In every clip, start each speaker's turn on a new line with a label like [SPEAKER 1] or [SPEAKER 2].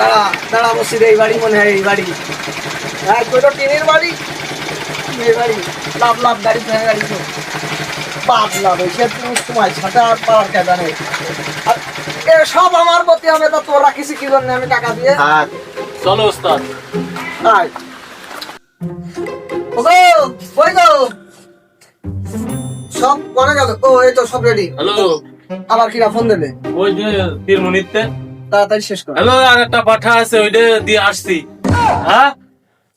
[SPEAKER 1] দাঁড়া দাঁড়া রে এই বাড়ি মনে হয় এই বাড়ি। হ্যাঁ টিনের বাড়ি? এই বাড়ি। লাভ লাভ গাড়ি ফেলে গাড়ি তো। বাপ লাভ এসে তুমি তোমার সাথে আর পাওয়ার আর এ সব আমার প্রতি হবে তা তোরা কিছু কি জন্য আমি টাকা দিয়ে?
[SPEAKER 2] চলো ওস্তাদ।
[SPEAKER 1] আয়। ওগো কই গো? সব পরে গেল। ও এই তো সব রেডি
[SPEAKER 2] হ্যালো।
[SPEAKER 1] আবার কিরা ফোন দেবে?
[SPEAKER 2] ওই যে মিনিটতে
[SPEAKER 1] তাড়াতাড়ি শেষ কর।
[SPEAKER 2] হ্যালো আর একটা পাঠা আছে ওইটা দিয়ে আসছি। হ্যাঁ?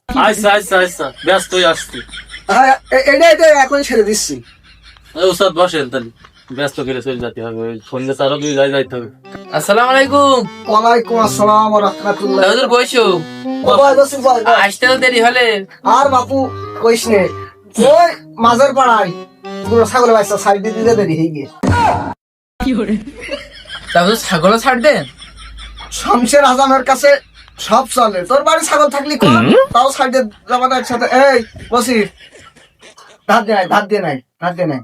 [SPEAKER 2] আচ্ছা আচ্ছা আচ্ছা ব্যস্তই আসছি।
[SPEAKER 1] হ্যাঁ এ- এটা এটা এখন ছেড়ে দিচ্ছি।
[SPEAKER 2] ওস্তাদ বসেন তাহলে ব্যস্ত করে চলে যেতে হবে ওই সন্ধ্যে চারও দুই যাই যাইতে হবে।
[SPEAKER 3] আসসালামু আলাইকুম।
[SPEAKER 1] ওয়ালাইকুম আসসালাম ওয়া রাহমাতুল্লাহ।
[SPEAKER 3] হুজুর বসো। আসতে দেরি হলে।
[SPEAKER 1] আর বাপু কইস নে ওই মাঝের পাড়ায় পুরো ছাগল বাইসা সাইড দিয়ে দিতে দেরি হয়ে গিয়ে
[SPEAKER 3] তারপর ছাগলও ছাড় দেন?
[SPEAKER 1] শামশের আজমের কাছে সব চলে। তোর বাড়ি ছাগল থাকলি তাও সাইডে যাবাটা একসাথে। এই বসি ধার দিয়ে নাই ধার দিয়ে নাই ধার দিয়ে নাই।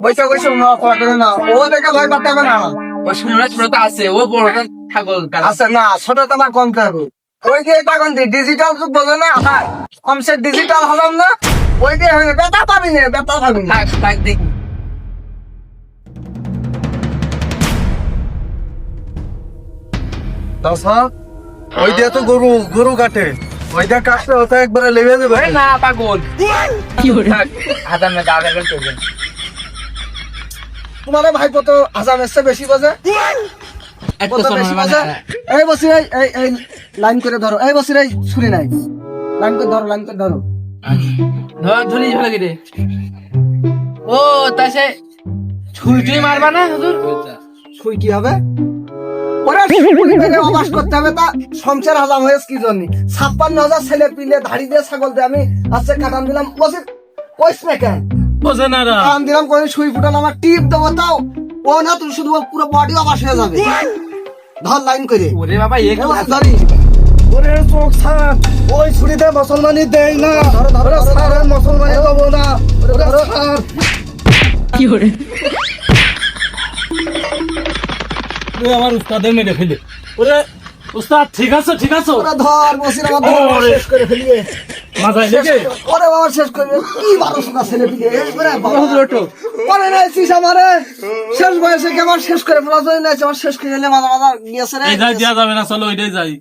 [SPEAKER 1] বৈশা বৈশা না করা করে না ও দেখে ভয় পাতে হবে না
[SPEAKER 3] ও শুনে শুনে আছে ও বড়টা ছাগল
[SPEAKER 1] আছে না ওই যে তখন ডিজিটাল যুগ না? কমসে ডিজিটাল হলাম না? ওই যে হয়ে বেতা পাবি না বেতা পাবি না।
[SPEAKER 3] থাক থাক দেখি।
[SPEAKER 4] তাছা ওই দিয়ে তো গরু গরু কাটে। ওই দিয়ে কাটতে হতে একবারে লেগে যাবে।
[SPEAKER 3] না পাগল। থাক হাজার না গাড়ি গাড়ি করবেন
[SPEAKER 1] তোমার ভাইপো তো আজাম এসছে বেশি বাজে। এই বসি এই এই এই লাইন করে ধরো। এই বসি এই ছুরি নাই। লাইন করে ধরো লাইন করে ধরো।
[SPEAKER 3] ধর ধরি ভালো করে ও তা সে টুই মারবা না হুজুর?
[SPEAKER 1] ছুই কি হবে? ওরা অবাস করতে হবে তা শমশের হাজাম হয়েছে কি জন্য? ছাপ্পান্ন হাজার ছেলে পিলে ধাড়ি দিয়ে ছাগল দিয়ে আমি আজকে কাটান দিলাম। বসি কইস না কেন?
[SPEAKER 2] বোঝে না রা।
[SPEAKER 1] কাটান দিলাম করে সুই ফুটানো আমার টিপ দেবো তাও। ও না তুমি শুধু পুরো বডি অবাস হয়ে যাবে। ধর লাইন করে।
[SPEAKER 3] ওরে বাবা এ কি
[SPEAKER 1] ধরি।
[SPEAKER 4] ওরে চোখ ছাড়। ওই ছুরিতে মুসলমানি দেয় না।
[SPEAKER 1] ধরো, ধরো,
[SPEAKER 4] ওরে। মুসলমানি দেবো না। ওরে। ছাড়।
[SPEAKER 2] তুই আমার উস্তাদে মেরে ফেলে। ওরে উস্তাদ ঠিক আছে ঠিক আছে?
[SPEAKER 1] ওরা ধর বসির আমার ধর শেষ করে ফেলিয়ে।
[SPEAKER 2] মাথায় লেগে?
[SPEAKER 1] ওরে বাবা শেষ করে কি বারো শোনা ছেলে পিলে? এবারে পরে নাইছিস আমারে? শেষ বয়সে কি আমার শেষ করে ফেলা যায়? না আমার শেষ করে গেলে মাথা মাথা গিয়েছে রে?
[SPEAKER 2] এই যাই দেওয়া যাবে না চলো ওইটাই যাই।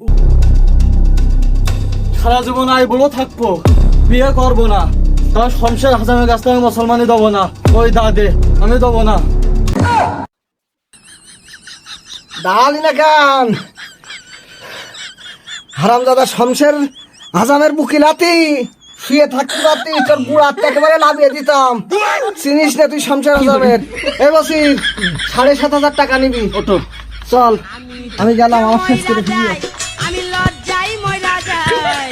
[SPEAKER 4] সারা জীবন আই বড় থাকব। বিয়ে করব না। তার শমশের হাসানের কাছ থেকে মুসলমানি দেবো না। ওই দাদে আমি দেবো না।
[SPEAKER 1] দাহালি না কান হারামজাদা শমশের আজামের বুকি লাতি শুয়ে থাকতে পারতি তোর বুড়া একেবারে লাভিয়ে দিতাম। চিনিস না তুই শমশের আজামের এ বসির সাড়ে সাত হাজার টাকা নিবি।
[SPEAKER 4] ওঠো।
[SPEAKER 1] চল আমি গেলাম আমার শেষ করে আমি লজ্জাই ময়রা যাই